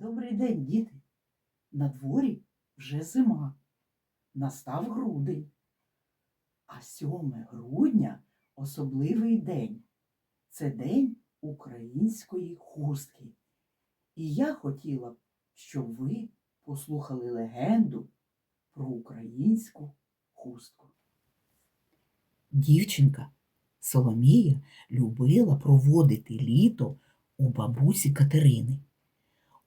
Добрий день, діти. На дворі вже зима. Настав грудень. А 7 грудня особливий день. Це день української хустки. І я хотіла б, щоб ви послухали легенду про українську хустку. Дівчинка Соломія любила проводити літо у бабусі Катерини.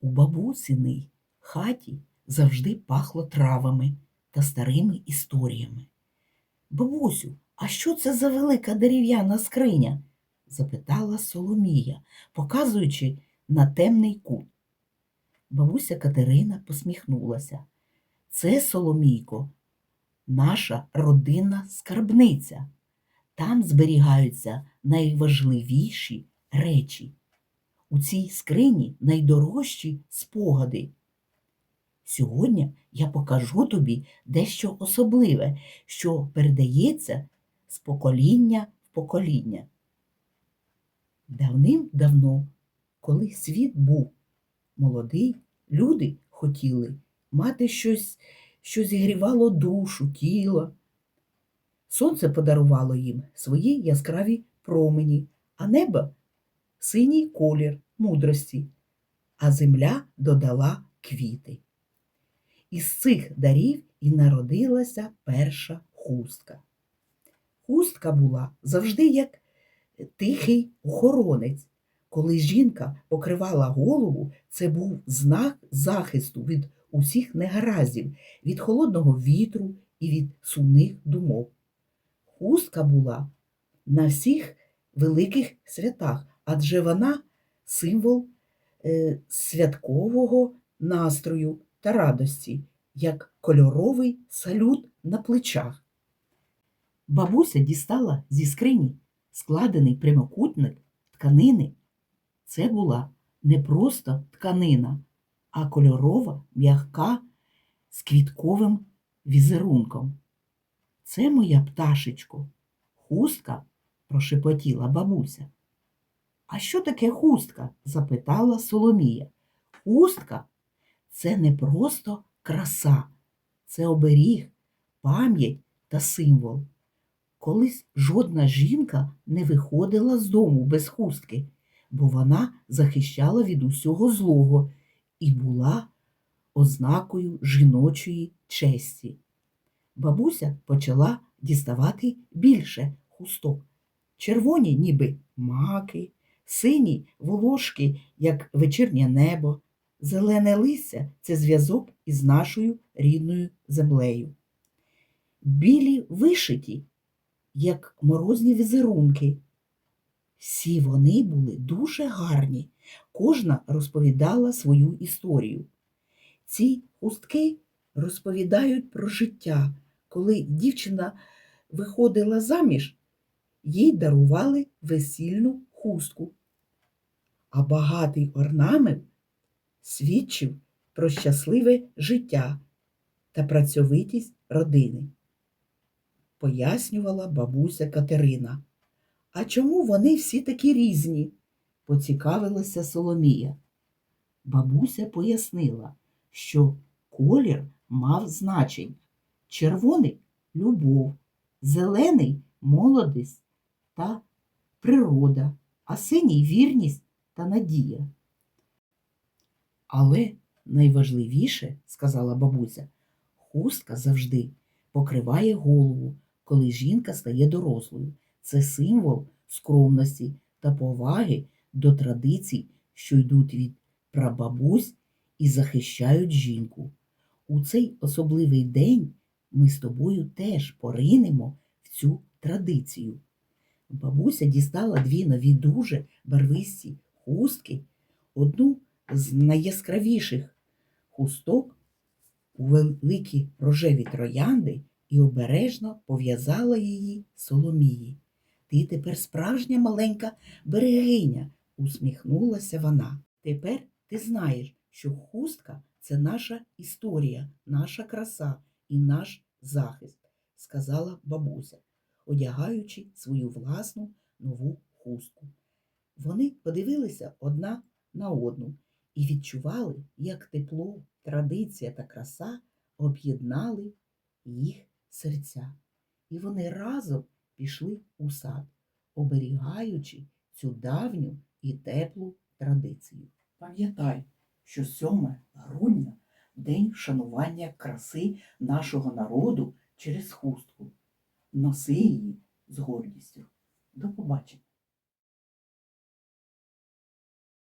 У бабусиній хаті завжди пахло травами та старими історіями. Бабусю, а що це за велика дерев'яна скриня? запитала Соломія, показуючи на темний кут. Бабуся Катерина посміхнулася. Це, Соломійко, наша родинна скарбниця. Там зберігаються найважливіші речі. У цій скрині найдорожчі спогади. Сьогодні я покажу тобі дещо особливе, що передається з покоління в покоління. Давним-давно, коли світ був молодий, люди хотіли мати щось, що зігрівало душу, тіло. Сонце подарувало їм свої яскраві промені, а небо синій колір мудрості, а земля додала квіти. Із цих дарів і народилася перша хустка. Хустка була завжди як тихий охоронець. Коли жінка покривала голову, це був знак захисту від усіх негараздів, від холодного вітру і від сумних думок. Хустка була на всіх великих святах, адже вона символ е, святкового настрою та радості, як кольоровий салют на плечах. Бабуся дістала зі скрині складений прямокутник тканини. Це була не просто тканина, а кольорова, м'яка з квітковим візерунком. Це моя пташечко, хустка, прошепотіла бабуся. А що таке хустка? запитала Соломія. Хустка це не просто краса, це оберіг, пам'ять та символ. Колись жодна жінка не виходила з дому без хустки, бо вона захищала від усього злого і була ознакою жіночої честі. Бабуся почала діставати більше хусток. Червоні, ніби маки, сині волошки, як вечірнє небо, зелене листя це зв'язок із нашою рідною землею. Білі вишиті, як морозні візерунки. Всі вони були дуже гарні, кожна розповідала свою історію. Ці хустки розповідають про життя, коли дівчина виходила заміж, їй дарували весільну хустку. А багатий орнамент свідчив про щасливе життя та працьовитість родини. Пояснювала бабуся Катерина. А чому вони всі такі різні? поцікавилася Соломія. Бабуся пояснила, що колір мав значення. Червоний любов, зелений молодість та природа, а синій вірність та надія. Але найважливіше, сказала бабуся, хустка завжди покриває голову, коли жінка стає дорослою. Це символ скромності та поваги до традицій, що йдуть від прабабусь і захищають жінку. У цей особливий день ми з тобою теж поринемо в цю традицію. Бабуся дістала дві нові дуже барвисті хустки, одну з найяскравіших хусток у великі рожеві троянди і обережно пов'язала її Соломії. Ти тепер справжня маленька берегиня, усміхнулася вона. Тепер ти знаєш, що хустка це наша історія, наша краса і наш захист, сказала бабуся, одягаючи свою власну нову хустку. Вони подивилися одна на одну і відчували, як тепло, традиція та краса об'єднали їх серця. І вони разом пішли у сад, оберігаючи цю давню і теплу традицію. Пам'ятай, що 7 грудня день вшанування краси нашого народу через хустку. Носи її з гордістю. До побачення!